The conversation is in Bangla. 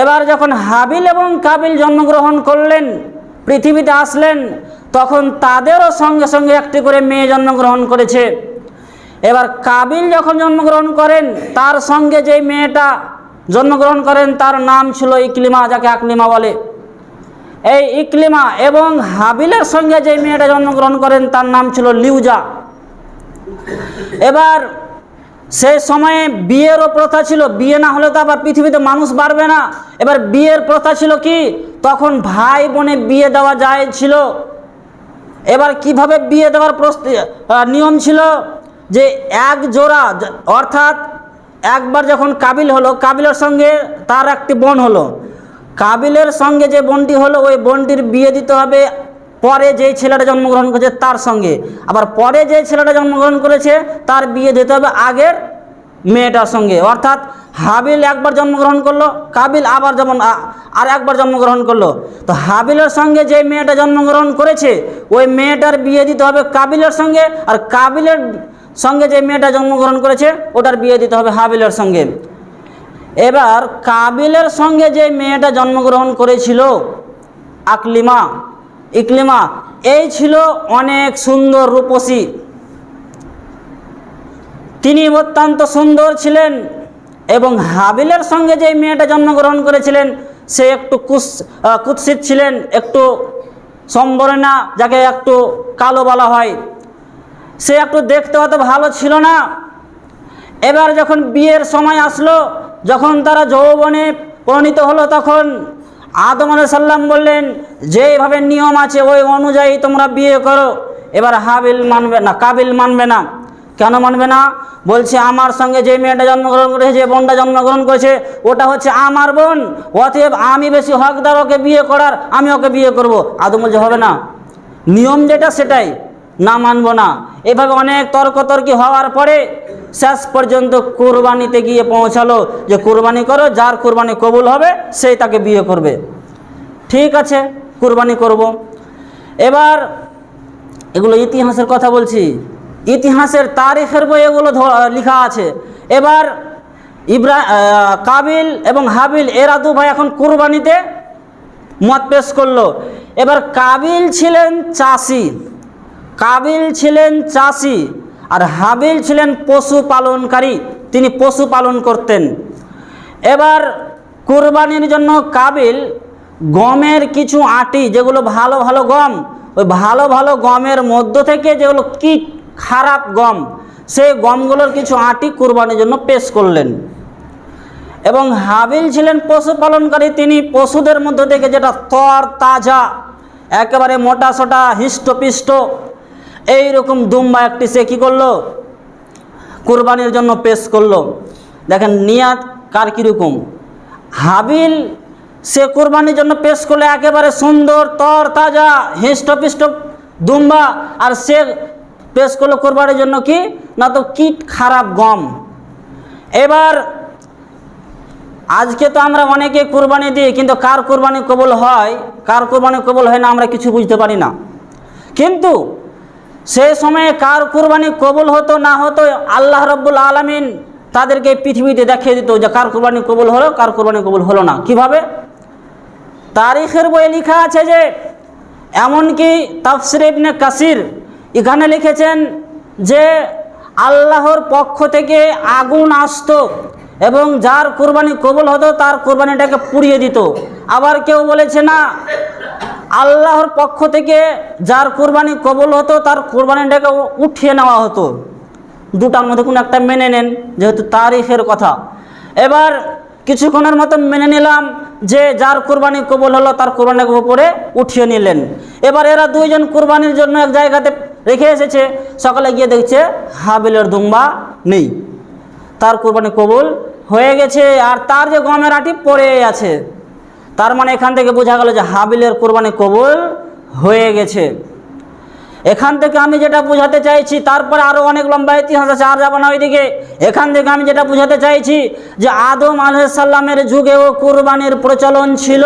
এবার যখন হাবিল এবং কাবিল জন্মগ্রহণ করলেন, পৃথিবীতে আসলেন, তখন তাদেরও সঙ্গে সঙ্গে একটি করে মেয়ে জন্মগ্রহণ করেছে। এবার কাবিল যখন জন্মগ্রহণ করেন, তার সঙ্গে যেই মেয়েটা জন্মগ্রহণ করেন, তার নাম ছিল ইকলিমা, যাকে আকলিমা বলে। এই ইকলিমা এবং হাবিলের সঙ্গে যে মেয়েটা জন্মগ্রহণ করেন, তার নাম ছিল লিউজা। এবার সেই সময়ে বিয়েরও প্রথা ছিল বিয়ে না হলে তো আবার পৃথিবীতে মানুষ বাড়বে না। এবার বিয়ের প্রথা ছিল কি? তখন ভাই বোনে বিয়ে দেওয়া যায় ছিল। এবার কীভাবে বিয়ে দেওয়ার প্রস্তুতি আহ, নিয়ম ছিল? যে এক জোড়া অর্থাৎ একবার যখন কাবিল হলো কাবিলের সঙ্গে তার একটি বোন হলো। কাবিলের সঙ্গে যে বোনটি হলো ওই বোনটির বিয়ে দিতে হবে পরে যেই ছেলেটা জন্মগ্রহণ করেছে তার সঙ্গে। আবার পরে যে ছেলেটা জন্মগ্রহণ করেছে, তার বিয়ে দিতে হবে আগের মেয়েটার সঙ্গে। অর্থাৎ হাবিল একবার জন্মগ্রহণ করল, কাবিল আবার যেমন আর একবার জন্মগ্রহণ করল। তো হাবিলের সঙ্গে যে মেয়েটা জন্মগ্রহণ করেছে, ওই মেয়েটার বিয়ে দিতে হবে কাবিলের সঙ্গে, আর কাবিলের সঙ্গে যে মেয়েটা জন্মগ্রহণ করেছে, ওটার বিয়ে দিতে হবে হাবিলের সঙ্গে। এবার কাবিলের সঙ্গে যে মেয়েটা জন্মগ্রহণ করেছিল, আকলিমা ইকলিমা, এই ছিল অনেক সুন্দর রূপসী। তিনি অত্যন্ত সুন্দর ছিলেন এবং হাবিলের সঙ্গে যে মেয়েটা জন্মগ্রহণ করেছিলেন, সে একটু কুস কুৎসিত ছিলেন, একটু সম্বরণা, যাকে একটু কালো বলা হয়। সে একটু দেখতে অত ভালো ছিল না। এবার যখন বিয়ের সময় আসলো, যখন তারা যৌবনে পরিণত হলো তখন আদম সাল্লাম বললেন যেভাবে নিয়ম আছে, ওই অনুযায়ী তোমরা বিয়ে করো। এবার হাবিল মানবে না, কাবিল মানবে না। কেন মানবে না? বলছে, আমার সঙ্গে যে মেয়েটা জন্মগ্রহণ করেছে, যে বোনটা জন্মগ্রহণ করেছে, ওটা হচ্ছে আমার বোন। অতএব আমি বেশি হকদার ওকে বিয়ে করার, আমি ওকে বিয়ে করব। আদম বলছে, হবে না। নিয়ম যেটা, সেটাই। না মানব না। এভাবে অনেক তর্কতর্কি হওয়ার পরে শেষ পর্যন্ত কোরবানিতে গিয়ে পৌঁছালো যে, কোরবানি করো, যার কোরবানি কবুল হবে, সেই তাকে বিয়ে করবে। ঠিক আছে, কোরবানি করব। এবার এগুলো ইতিহাসের কথা বলছি। ইতিহাসের তারিখের বই এগুলো লেখা আছে। এবার ইব্রা কাবিল এবং হাবিল, এরা দু ভাই এখন কোরবানিতে মত পেশ করল। এবার কাবিল ছিলেন চাষি। কাবিল ছিলেন চাষি আর হাবিল ছিলেন পশু পালনকারী তিনি পশু পালন করতেন। এবার কুরবানির জন্য কাবিল গমের কিছু আটি, যেগুলো ভালো ভালো গম, ওই ভালো ভালো গমের মধ্য থেকে যেগুলো কীট খারাপ গম, সেই গমগুলোর কিছু আটি কুরবানির জন্য পেশ করলেন। এবং হাবিল ছিলেন পশুপালনকারী, তিনি পশুদের মধ্যে থেকে যেটা তর তাজা, একেবারে মোটা সোটা, হিষ্টপিষ্ট, এইরকম দুম্বা একটি সে কী করল? কুরবানির জন্য পেশ করল। দেখেন নিয়াত কার কীরকম? হাবিল সে কুরবানির জন্য পেশ করলে একেবারে সুন্দর তর তাজা হিষ্টপিষ্ট দুম্বা। আর সে পেশ করল কোরবানির জন্য কি? না তো কীট খারাপ গম। এবার, আজকে তো আমরা অনেকে কোরবানি দিই, কিন্তু কার কোরবানি কবল হয়? কার কোরবানি কবল হয় না আমরা কিছু বুঝতে পারি না। কিন্তু সেই সময়ে কার কোরবানি কবল হতো না হতো আল্লাহ রব্বুল আলমিন তাদেরকে পৃথিবীতে দেখিয়ে দিত যে কার কোরবানি কবল হলো, কার কোরবানি কবল হলো না। কীভাবে? তারিখের বইয়ে লেখা আছে যে, এমনকি তাফসির ইবনে কাসির এখানে লিখেছেন যে, আল্লাহর পক্ষ থেকে আগুন আসতো এবং যার কোরবানি কবুল হতো তার কোরবানিটাকে পুড়িয়ে দিত। আবার কেউ বলেছে না, আল্লাহর পক্ষ থেকে যার কোরবানি কবুল হতো তার কোরবানিটাকে উঠিয়ে নেওয়া হতো। দুটার মধ্যে কোনো একটা মেনে নেন, যেহেতু তারিখের কথা। এবার কিছুক্ষণের মতো মেনে নিলাম যে যার কোরবানি কবুল হলো তার কোরবানিকে উপরে উঠিয়ে নিলেন। এবার এরা দুইজন কোরবানির জন্য এক জায়গাতে রেখে এসেছে। সকালে গিয়ে দেখছে হাবিলের দুম্বা নেই। তার কোরবানি কবুল হয়ে গেছে আর তার যে গমের আটি পড়ে আছে, তার মানে এখান থেকে বোঝা গেল যে হাবিলের কোরবানি কবুল হয়ে গেছে। এখান থেকে আমি যেটা বোঝাতে চাইছি, তারপরে আরও অনেক লম্বা ইতিহাস আছে, আর যাব না ওইদিকে। এখান থেকে আমি যেটা বোঝাতে চাইছি যে আদম আলহামের যুগেও কুরবানির প্রচলন ছিল।